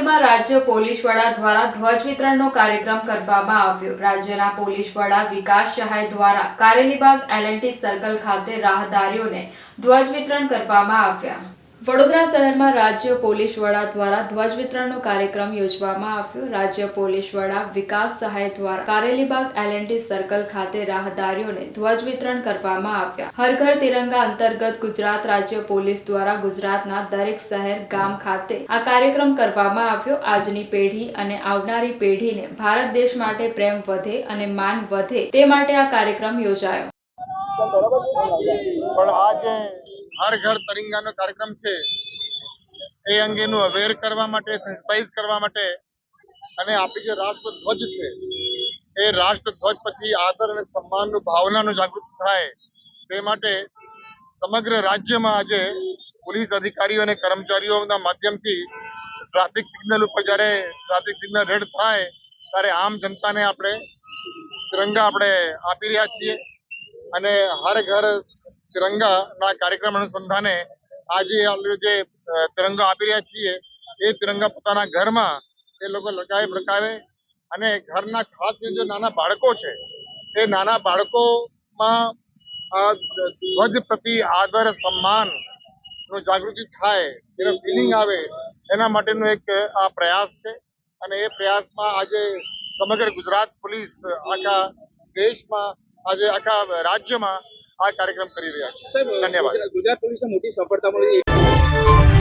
શહેરમાં રાજ્ય પોલીસ વડા દ્વારા ધ્વજ વિતરણનો કાર્યક્રમ કરવામાં આવ્યો. રાજ્યના પોલીસ વડા વિકાસ સહાય દ્વારા કારેલીબાગ એલએનટી સર્કલ ખાતે રાહદારીઓને ધ્વજ વિતરણ કરવામાં આવ્યા. વડોદરા શહેરમાં રાજ્ય પોલીસ વડા દ્વારા ધ્વજ વિતરણનો કાર્યક્રમ યોજવામાં આવ્યો. રાજ્ય પોલીસ વડા વિકાસ સહાય દ્વારા કારેલીબાગ એલએનટી સર્કલ ખાતે રાહદારીઓને ધ્વજ વિતરણ કરવામાં આવ્યા. હર ઘર તિરંગા અંતર્ગત ગુજરાત રાજ્ય પોલીસ દ્વારા ગુજરાતના દરેક શહેર, ગામ ખાતે આ કાર્યક્રમ કરવામાં આવ્યો. આજની પેઢી અને આવનારી પેઢીને ભારત દેશ માટે પ્રેમ વધે અને માન વધે તે માટે આ કાર્યક્રમ યોજાયો. પણ આ જે હર ઘર તરિંગાનો કાર્યક્રમ છે. એ અંગેનું અવેર કરવા માટે સેન્સિટાઇઝ કરવા માટે અને આપણી જે રાષ્ટ્રધ્વજ છે, એ રાષ્ટ્રધ્વજ પછી આદર અને સન્માનનું ભાવનાનું જાગૃત થાય તે માટે સમગ્ર રાજ્યમાં આજે પોલીસ અધિકારીઓ અને કર્મચારીઓના માધ્યમથી ટ્રાફિક સિગ્નલ ઉપર જ્યારે ટ્રાફિક સિગ્નલ રેડ થાય, ત્યારે આમ જનતાને આપણે તિરંગા આપણે આપી રહ્યા છીએ અને હર ઘર તિરંગા ના કાર્યક્રમ અનુસંધાને આજે જે તિરંગો આપી રહ્યા છીએ, એ તિરંગા પોતાના ઘરમાં એ લોકો લગાવે ભડકાવે અને ઘરના ખાસ કરીને જે નાના બાળકો છે, એ નાના બાળકોમાં ધ્વજ પ્રતિ આદર, સન્માનનું જાગૃતિ થાય, એનો ફિલિંગ આવે, એના માટેનો એક, આ પ્રયાસ છે. અને એ પ્રયાસમાં આજે સમગ્ર ગુજરાત પોલીસ આખા દેશમાં, આજે આખા રાજ્યમાં આ કાર્યક્રમ કરી રહ્યા છે. ધન્યવાદ. ગુજરાત- ગુજરાત પોલીસને મોટી સફળતા મળી.